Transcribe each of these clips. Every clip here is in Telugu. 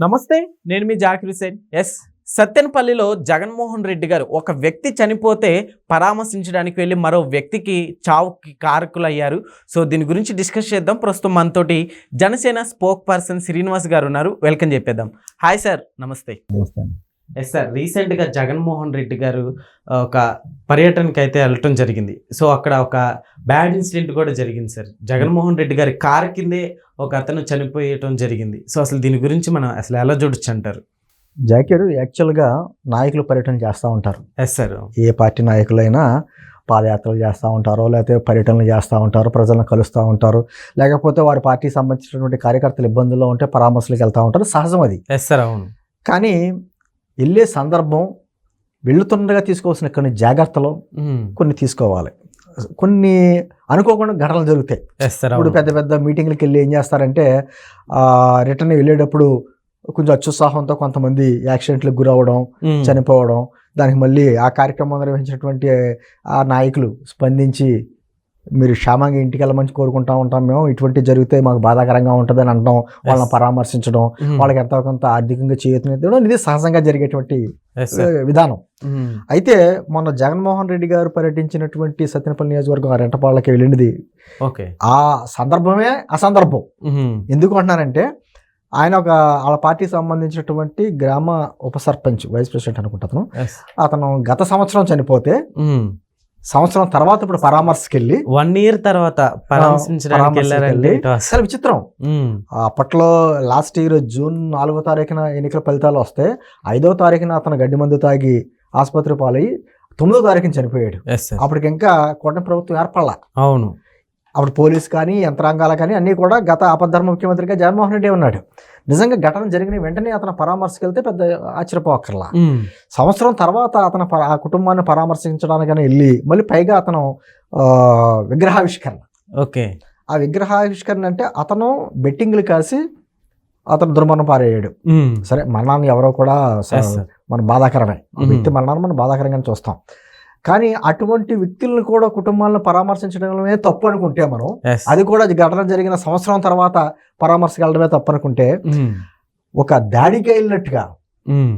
నమస్తే నేను మీ జాకిర్ హుసేన్ ఎస్ సత్యనపల్లిలో జగన్మోహన్ రెడ్డి గారు ఒక వ్యక్తి చనిపోతే పరామర్శించడానికి వెళ్ళి మరో వ్యక్తికి చావుకి కారకులయ్యారు. సో దీని గురించి డిస్కస్ చేద్దాం. ప్రస్తుతం మనతోటి జనసేన స్పోక్ పర్సన్ శ్రీనివాస్ గారు ఉన్నారు. వెల్కమ్ చెప్పేద్దాం. హాయ్ సార్ నమస్తే. నమస్తే ఎస్ సార్ రీసెంట్గా జగన్మోహన్ రెడ్డి గారు ఒక పర్యటనకి అయితే వెళ్ళటం జరిగింది. సో అక్కడ ఒక బ్యాడ్ ఇన్సిడెంట్ కూడా జరిగింది సార్ జగన్మోహన్ రెడ్డి గారి కారు కిందే ఒక అతను చనిపోయటం జరిగింది. సో అసలు దీని గురించి మనం అసలు ఎలా చూడొచ్చు అంటారు? జాకీర్ యాక్చువల్గా నాయకులు పర్యటన చేస్తూ ఉంటారు. ఎస్ సార్ ఏ పార్టీ నాయకులైనా పాదయాత్రలు చేస్తూ ఉంటారు లేకపోతే పర్యటనలు చేస్తూ ఉంటారు ప్రజలను కలుస్తూ ఉంటారు లేకపోతే వారి పార్టీకి సంబంధించినటువంటి కార్యకర్తలు ఇబ్బందుల్లో ఉంటే పరామర్శలకు వెళ్తూ ఉంటారు. సహజం అది. ఎస్ సార్ అవును. కానీ వెళ్ళే సందర్భం వెళుతుండగా తీసుకోవాల్సిన కొన్ని జాగ్రత్తలు కొన్ని తీసుకోవాలి. కొన్ని అనుకోకుండా ఘటనలు జరుగుతాయి. ఇప్పుడు పెద్ద పెద్ద మీటింగ్లకు వెళ్ళి ఏం చేస్తారంటే రిటర్న్ వెళ్ళేటప్పుడు కొంచెం అత్యుత్సాహంతో కొంతమంది యాక్సిడెంట్లకు గురవడం చనిపోవడం దానికి మళ్ళీ ఆ కార్యక్రమం నిర్వహించినటువంటి ఆ నాయకులు స్పందించి మీరు క్షేమంగా ఇంటికి వెళ్ళమని కోరుకుంటా ఉంటాం మేము. ఇటువంటి జరిగితే మాకు బాధాకరంగా ఉంటుందని అనడం వాళ్ళని పరామర్శించడం వాళ్ళకి ఎంతో కొంత ఆర్థికంగా చేతులు ఇది సహజంగా జరిగేటువంటి విధానం. అయితే మొన్న జగన్మోహన్ రెడ్డి గారు పర్యటించినటువంటి సత్యనపల్లి నియోజకవర్గం ఆ రెంటపాళ్ళకి వెళ్ళినది ఓకే. ఆ సందర్భమే అసందర్భం. ఎందుకు అంటున్నానంటే ఆయన ఒక వాళ్ళ పార్టీకి సంబంధించినటువంటి గ్రామ ఉప సర్పంచ్ వైస్ ప్రెసిడెంట్ అనుకుంటాను ఎస్ అతను గత సంవత్సరం చనిపోతే సంవత్సరం తర్వాత ఇప్పుడు పరామర్శకి వెళ్ళి వన్ ఇయర్ తర్వాత అసలు విచిత్రం. అప్పట్లో లాస్ట్ ఇయర్ జూన్ నాలుగో తారీఖున ఎన్నికల ఫలితాలు వస్తే ఐదో తారీఖున అతను గడ్డి మందు తాగి ఆసుపత్రి పాలయ్యి తొమ్మిదో తారీఖున చనిపోయాడు. అప్పటికి ఇంకా కూటమి ప్రభుత్వం ఏర్పడలా. అవును. అప్పుడు పోలీస్ కానీ యంత్రాంగాలు కానీ అన్నీ కూడా గత ఆపద్ధర్మ ముఖ్యమంత్రిగా జగన్మోహన్ రెడ్డి ఉన్నాడు. నిజంగా ఘటన జరిగిన వెంటనే అతను పరామర్శకి వెళ్తే పెద్ద ఆశ్చర్యపోకర్లా. సంవత్సరం తర్వాత అతను ఆ కుటుంబాన్ని పరామర్శించడానికని వెళ్ళి మళ్ళీ పైగా అతను విగ్రహావిష్కరణ. ఓకే. ఆ విగ్రహావిష్కరణ అంటే అతను బెట్టింగ్లు కాసి అతను దుర్మరణం పారేయాడు. సరే మరణాన్ని ఎవరో కూడా మన బాధాకరమే. వ్యక్తి మరణాన్ని మనం బాధాకరంగానే చూస్తాం. కానీ అటువంటి వ్యక్తులను కూడా కుటుంబాలను పరామర్శించడమే తప్పు అనుకుంటే మనం అది కూడా ఘటన జరిగిన సంవత్సరం తర్వాత పరామర్శకు వెళ్ళడమే తప్పు అనుకుంటే ఉమ్. ఒక దాడికి వెళ్ళినట్టుగా ఉమ్.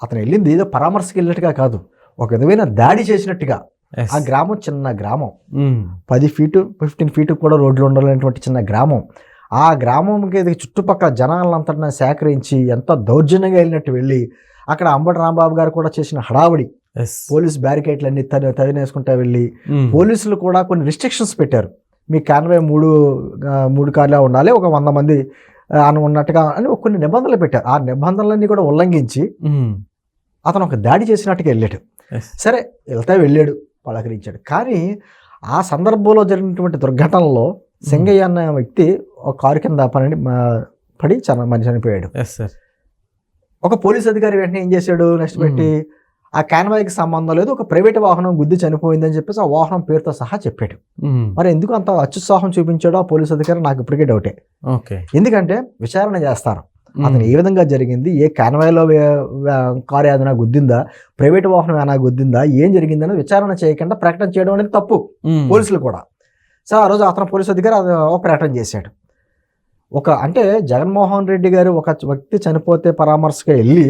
అతను వెళ్ళింది ఏదో పరామర్శకి వెళ్ళినట్టుగా కాదు ఒక విధమైన దాడి చేసినట్టుగా. ఆ గ్రామం చిన్న గ్రామం ఉమ్. పది ఫీటు ఫిఫ్టీన్ ఫీటు కూడా రోడ్లు ఉండాలనేటువంటి చిన్న గ్రామం ఆ గ్రామంకి చుట్టుపక్కల జనాలంతటిని సేకరించి ఎంత దౌర్జన్యంగా వెళ్ళినట్టు వెళ్ళి అక్కడ అంబటి రాంబాబు గారు కూడా చేసిన హడావుడి. పోలీస్ బ్యారికేడ్లు అన్ని తన తగినేసుకుంటా వెళ్ళి ఉమ్. పోలీసులు కూడా కొన్ని రిస్ట్రిక్షన్స్ పెట్టారు. మీ కాన్వే మూడు మూడు కార్లే ఉండాలి ఒక వంద మంది అని ఉన్నట్టుగా అని కొన్ని నిబంధనలు పెట్టారు. ఆ నిబంధనలన్నీ కూడా ఉల్లంఘించి ఉమ్. అతను ఒక దాడి చేసినట్టుగా వెళ్ళాడు. సరే వెళ్తే వెళ్ళాడు పలకరించాడు. కానీ ఆ సందర్భంలో జరిగినటువంటి దుర్ఘటనలో సింగయ్య అన్న వ్యక్తి ఒక కారు కింద పని పడి చన మనిషి చనిపోయాడు. ఒక పోలీస్ అధికారి వెంటనే ఏం చేశాడు? నెక్స్ట్ పెట్టి ఆ కాన్వాయ్కి సంబంధం లేదు ఒక ప్రైవేట్ వాహనం గుద్ది చనిపోయిందని చెప్పేసి ఆ వాహనం పేరుతో సహా చెప్పాడు. మరి ఎందుకు అంత అత్యుత్సాహం చూపించాడో ఆ పోలీస్ అధికారి నాకు ఇప్పటికే డౌటే ఓకే ఎందుకంటే విచారణ చేస్తారు. అతను ఏ విధంగా జరిగింది ఏ కాన్వాయ్లో కారు ఏదైనా గుద్దిందా ప్రైవేట్ వాహనం ఏమైనా గుద్దిందా ఏం జరిగిందని విచారణ చేయకుండా ప్రకటన చేయడం అనేది తప్పు. పోలీసులు కూడా సో ఆ రోజు అతను పోలీసు అధికారి ఒక ప్రకటన చేశాడు ఒక అంటే జగన్మోహన్ రెడ్డి గారు ఒక వ్యక్తి చనిపోతే పరామర్శకు వెళ్ళి.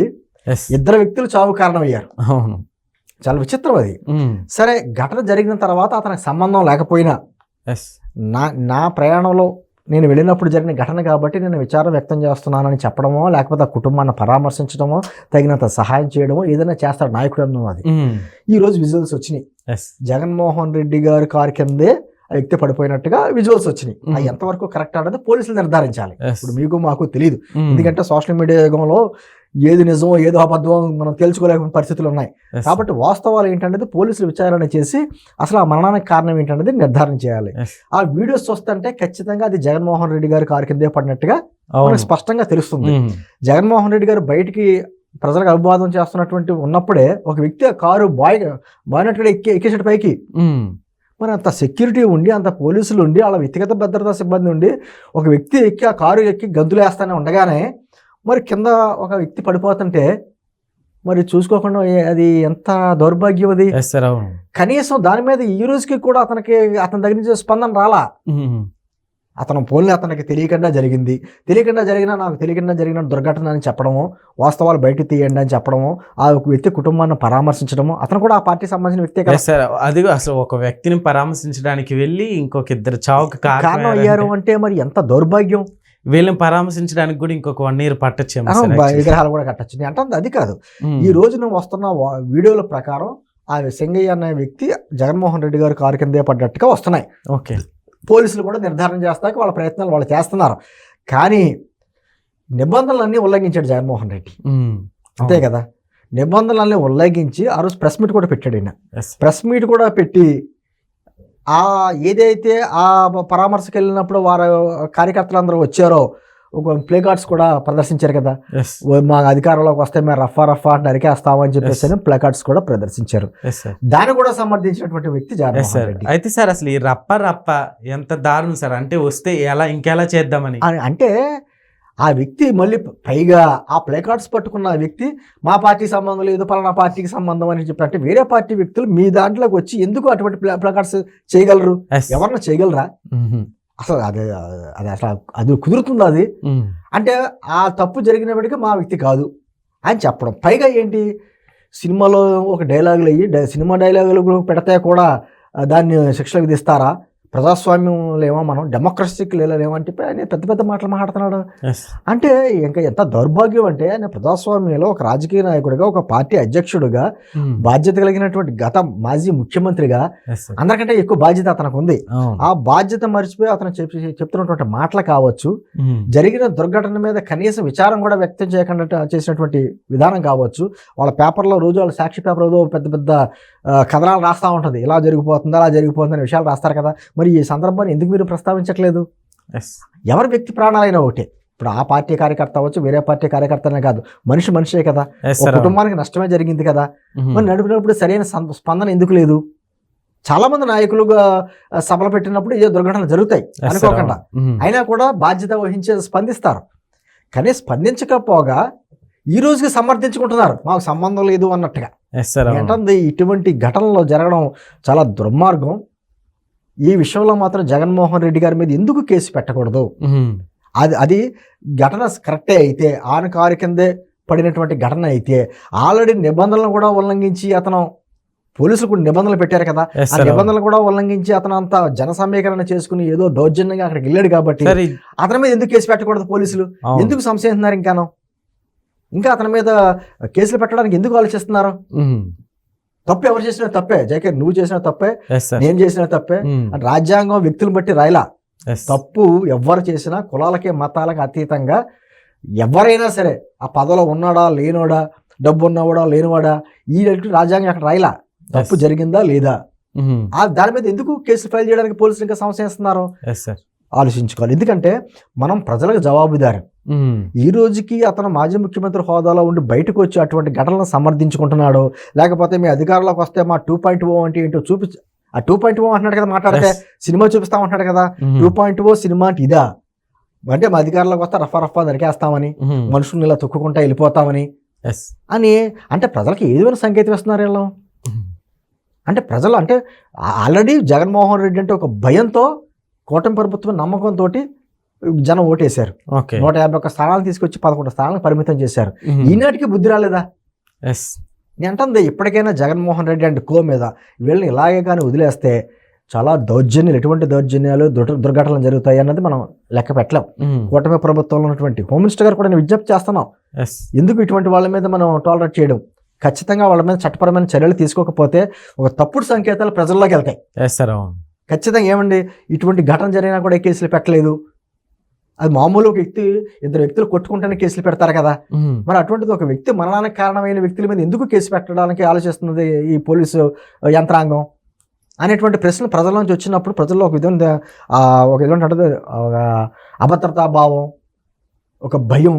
ఇద్దరు వ్యక్తులు చావు కారణమయ్యారు అవును చాలా విచిత్రం అది. సరే ఘటన జరిగిన తర్వాత అతనికి సంబంధం లేకపోయినా. నా నా ప్రయాణంలో నేను వెళ్ళినప్పుడు జరిగిన ఘటన కాబట్టి నేను విచారం వ్యక్తం చేస్తున్నానని చెప్పడమో లేకపోతే ఆ కుటుంబాన్ని పరామర్శించడమో తగినంత సహాయం చేయడమో ఏదైనా చేస్తాడు నాయకుడు అన్నది ఉమ్. ఈ రోజు విజువల్స్ వచ్చినాయి. జగన్మోహన్ రెడ్డి గారి కారు కిందే ఆ వ్యక్తి పడిపోయినట్టుగా విజువల్స్ వచ్చినాయి. అది ఎంతవరకు కరెక్ట్ అనేది పోలీసులు నిర్ధారించాలి. ఇప్పుడు మీకు మాకు తెలియదు. ఎందుకంటే సోషల్ మీడియా యుగంలో ఏది నిజమో ఏదో అబద్ధమో మనం తెలుసుకోలేని పరిస్థితులు ఉన్నాయి. కాబట్టి వాస్తవాలు ఏంటనేది పోలీసులు విచారణ చేసి అసలు ఆ మరణానికి కారణం ఏంటనేది నిర్ధారణ చేయాలి. ఆ వీడియోస్ చూస్తుంటే ఖచ్చితంగా అది జగన్మోహన్ రెడ్డి గారి కారు కిందే పడినట్టుగా స్పష్టంగా తెలుస్తుంది. జగన్మోహన్ రెడ్డి గారు బయటికి ప్రజలకు అభివాదం చేస్తున్నటువంటి ఉన్నప్పుడే ఒక వ్యక్తి ఆ కారు బాయ్ బాయినట్టుగా ఎక్కి ఎక్కేసాడు పైకి. మరి అంత సెక్యూరిటీ ఉండి అంత పోలీసులు ఉండి వాళ్ళ వ్యక్తిగత భద్రతా సిబ్బంది ఉండి ఒక వ్యక్తి ఎక్కి ఆ కారు ఎక్కి గంతులు వేస్తానే ఉండగానే మరి కింద ఒక వ్యక్తి పడిపోతుంటే మరి చూసుకోకుండా అది ఎంత దౌర్భాగ్యం అది? కనీసం దాని మీద ఈ రోజుకి కూడా అతనికి అతని దగ్గర నుంచి స్పందన రాలా. అతను పోలిన అతనికి తెలియకుండా జరిగింది. తెలియకుండా జరిగినా నాకు తెలియకుండా జరిగిన దుర్ఘటన అని చెప్పడము వాస్తవాలు బయట తీయండి అని చెప్పడము ఆ ఒక వ్యక్తి కుటుంబాన్ని పరామర్శించడము అతను కూడా ఆ పార్టీకి సంబంధించిన వ్యక్తే కదా. సార్ అది అసలు ఒక వ్యక్తిని పరామర్శించడానికి వెళ్ళి ఇంకొక ఇద్దరు చావుకి కారణం అయ్యారు అంటే మరి ఎంత దౌర్భాగ్యం? వీళ్ళని పరామర్శించడానికి కూడా ఇంకొక వన్ ఇయర్ పట్టచ్చేమో actually. విగ్రహాలు కూడా కట్టచ్చు. నేను అంటే అది కాదు. ఉమ్. ఈ రోజు నువ్వు వస్తున్న వీడియోల ప్రకారం ఆ సింగయ్య అనే వ్యక్తి జగన్మోహన్ రెడ్డి గారు కారు కిందే పడ్డట్టుగా వస్తున్నాయి. ఓకే పోలీసులు కూడా నిర్ధారణ చేస్తాక వాళ్ళ ప్రయత్నాలు వాళ్ళు చేస్తున్నారు. కానీ నిబంధనలన్నీ ఉల్లంఘించాడు జగన్మోహన్ రెడ్డి. ఉమ్. అంతే కదా? నిబంధనలన్నీ ఉల్లంఘించి ఆ రోజు ప్రెస్ మీట్ కూడా పెట్టాడు Yes. ప్రెస్ మీట్ కూడా పెట్టి ఆ ఏదైతే ఆ పరామర్శకు వెళ్ళినప్పుడు వారు కార్యకర్తలందరూ వచ్చారో ఒక ప్లే కార్డ్స్ కూడా ప్రదర్శించారు కదా. మా అధికారంలోకి వస్తే మేము రఫా రఫా అని నరికేస్తామని చెప్పేసి. ప్లే కార్డ్స్ కూడా ప్రదర్శించారు. దాన్ని కూడా సమర్థించినటువంటి వ్యక్తి రెడ్డి. అయితే సార్ అసలు ఈ రప్ప రప్ప ఎంత దారుణం సార్. అంటే వస్తే ఎలా ఇంకెలా చేద్దామని? అంటే ఆ వ్యక్తి మళ్ళీ పైగా ఆ ప్లే కార్డ్స్ పట్టుకున్న వ్యక్తి మా పార్టీకి సంబంధం లేదు పలానా పార్టీకి సంబంధం అని చెప్పి అంటే వేరే పార్టీ వ్యక్తులు మీ దాంట్లోకి వచ్చి ఎందుకు అటువంటి ప్లే ప్లే కార్డ్స్ చేయగలరు. ఎవరన్నా చేయగలరా. అసలు అది అది అసలు అది కుదురుతుందా అది. అంటే ఆ తప్పు జరిగినప్పటికీ మా వ్యక్తి కాదు అని చెప్పడం పైగా ఏంటి సినిమాలో ఒక డైలాగులు అయ్యి సినిమా డైలాగులు పెడితే కూడా దాన్ని శిక్షలు విధిస్తారా ప్రజాస్వామ్యంలో ఏమో మనం డెమోక్రసీకి లేమో అని చెప్పి ఆయన పెద్ద పెద్ద మాటలు మాట్లాడుతున్నాడు. అంటే ఇంకా ఎంత దౌర్భాగ్యం అంటే ఆయన ప్రజాస్వామ్యంలో ఒక రాజకీయ నాయకుడిగా ఒక పార్టీ అధ్యక్షుడిగా ఉమ్. బాధ్యత కలిగినటువంటి గత మాజీ ముఖ్యమంత్రిగా. అందరికంటే ఎక్కువ బాధ్యత అతనికి ఉంది. ఆ బాధ్యత మర్చిపోయి అతను చెప్తున్నటువంటి మాటలు కావచ్చు ఉమ్. జరిగిన దుర్ఘటన మీద కనీసం విచారం కూడా వ్యక్తం చేయకుండా చేసినటువంటి విధానం కావచ్చు వాళ్ళ పేపర్లో రోజు వాళ్ళ సాక్షి పేపర్ ఏదో పెద్ద పెద్ద కథనాలు రాస్తూ ఉంటుంది. ఇలా జరిగిపోతుంది అలా జరిగిపోతుంది అనే విషయాలు రాస్తారు కదా. మరి ఈ సందర్భాన్ని ఎందుకు మీరు ప్రస్తావించట్లేదు. ఎవరి వ్యక్తి ప్రాణాలైనా ఒకటే. ఇప్పుడు ఆ పార్టీ కార్యకర్త అవ్వచ్చు వేరే పార్టీ కార్యకర్తనే కాదు. మనిషి మనిషే కదా. కుటుంబానికి నష్టమే జరిగింది కదా. మరి నడిపినప్పుడు సరైన స్పందన ఎందుకు లేదు? చాలా మంది నాయకులుగా సభలు పెట్టినప్పుడు ఏ దుర్ఘటనలు జరుగుతాయి. అనుకోకుండా. అయినా కూడా బాధ్యత వహించే స్పందిస్తారు. కానీ స్పందించకపోగా ఈ రోజుకి సమర్థించుకుంటున్నారు. మాకు సంబంధం లేదు అన్నట్టుగా. ఏంటంటే ఇటువంటి ఘటనలు జరగడం చాలా దుర్మార్గం. ఈ విషయంలో మాత్రం జగన్మోహన్ రెడ్డి గారి మీద ఎందుకు కేసు పెట్టకూడదు. అది అది ఘటన కరెక్టే అయితే ఆన కారు కిందే పడినటువంటి ఘటన అయితే ఆల్రెడీ నిబంధనలను కూడా ఉల్లంఘించి అతను పోలీసులు కూడా నిబంధనలు పెట్టారు కదా. ఆ. నిబంధనలు కూడా ఉల్లంఘించి అతను అంత జన సమీకరణ చేసుకుని ఏదో దౌర్జన్యంగా అక్కడికి వెళ్ళాడు కాబట్టి అతని మీద ఎందుకు కేసు పెట్టకూడదు పోలీసులు. ఎందుకు సంశయిస్తున్నారు ఇంకాను? ఇంకా అతని మీద కేసులు పెట్టడానికి ఎందుకు ఆలోచిస్తున్నారు. తప్పు ఎవరు చేసినా తప్పే జైకే నువ్వు చేసిన తప్పే. నేను చేసిన తప్పే. రాజ్యాంగం వ్యక్తులను బట్టి రాయలా. తప్పు ఎవరు చేసినా కులాలకి మతాలకి అతీతంగా ఎవరైనా సరే ఆ పదవిలో ఉన్నాడా లేనోడా డబ్బు ఉన్నవాడా లేనివాడా ఈ రాజ్యాంగం అక్కడ రాయలా తప్పు. జరిగిందా లేదా దాని మీద ఎందుకు కేసులు ఫైల్ చేయడానికి పోలీసులు ఇంకా Yes, sir. ఆలోచించుకోవాలి ఎందుకంటే మనం ప్రజలకు జవాబుదారు. ఈ రోజుకి అతను మాజీ ముఖ్యమంత్రి హోదాలో ఉండి బయటకు వచ్చి అటువంటి ఘటనలను సమర్థించుకుంటున్నాడు లేకపోతే మీ అధికారంలోకి వస్తే మా టూ పాయింట్ ఓ అంటే ఏంటో చూపి ఆ టూ పాయింట్ ఓ అంటున్నాడు కదా మాట్లాడితే. సినిమా చూపిస్తా ఉంటున్నాడు కదా. టూ పాయింట్ ఓ సినిమా అంటే ఇదా అంటే మా అధికారంలోకి వస్తే రఫా రఫా నరికేస్తామని ఉమ్. మనుషుల్ని ఇలా తొక్కుకుంటా వెళ్ళిపోతామని. అని అంటే ప్రజలకు ఏదైనా సంకేతం ఇస్తున్నారు వీళ్ళు. అంటే ప్రజలు అంటే ఆల్రెడీ జగన్మోహన్ రెడ్డి అంటే ఒక భయంతో కూటమి ప్రభుత్వం నమ్మకంతో జనం ఓటేశారు ఓకే నూట యాభై ఒక్క స్థానాలు తీసుకొచ్చి పదకొండు స్థానాలకు పరిమితం చేశారు. ఈనాటికి బుద్ధి రాలేదా Yes. నేను అంటుంది ఇప్పటికైనా జగన్మోహన్ రెడ్డి అండ్ కో మీద వీళ్ళని ఇలాగే కానీ వదిలేస్తే చాలా దౌర్జన్యాలు ఎటువంటి దౌర్జన్యాలు దుర్- దుర్ఘటనలు జరుగుతాయి అన్నది మనం లెక్క పెట్టలేం. కూటమి ప్రభుత్వంలో ఉన్నటువంటి హోమ్ మినిస్టర్ గారు కూడా నేను విజ్ఞప్తి చేస్తున్నాం. ఎందుకు ఇటువంటి వాళ్ళ మీద మనం టాలరేట్ చేయడం ఖచ్చితంగా వాళ్ళ మీద చట్టపరమైన చర్యలు తీసుకోకపోతే ఒక తప్పుడు సంకేతాలు ప్రజల్లోకి వెళ్తాయి. ఖచ్చితంగా ఏమండి? ఇటువంటి ఘటన జరిగినా కూడా ఏ కేసులు పెట్టలేదు. అది మామూలు ఒక వ్యక్తి ఇద్దరు వ్యక్తులు కొట్టుకుంటేనే కేసులు పెడతారు కదా. మరి అటువంటిది ఒక వ్యక్తి మరణానికి కారణమైన వ్యక్తుల మీద ఎందుకు కేసు పెట్టడానికి ఆలోచిస్తున్నది ఈ పోలీసు యంత్రాంగం? అనేటువంటి ప్రశ్నలు ప్రజల నుంచి వచ్చినప్పుడు ప్రజల్లో ఒక విధంగా ఒక విధంగా అంటే ఒక అభద్రతా భావం ఒక భయం.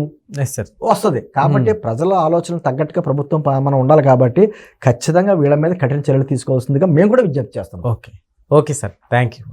వస్తుంది. కాబట్టి ప్రజల ఆలోచనలు తగ్గట్టుగా ప్రభుత్వం మనం ఉండాలి కాబట్టి ఖచ్చితంగా వీళ్ళ మీద కఠిన చర్యలు తీసుకోవాల్సిందిగా మేము కూడా విజ్ఞప్తి చేస్తాం okay. Okay sir thank you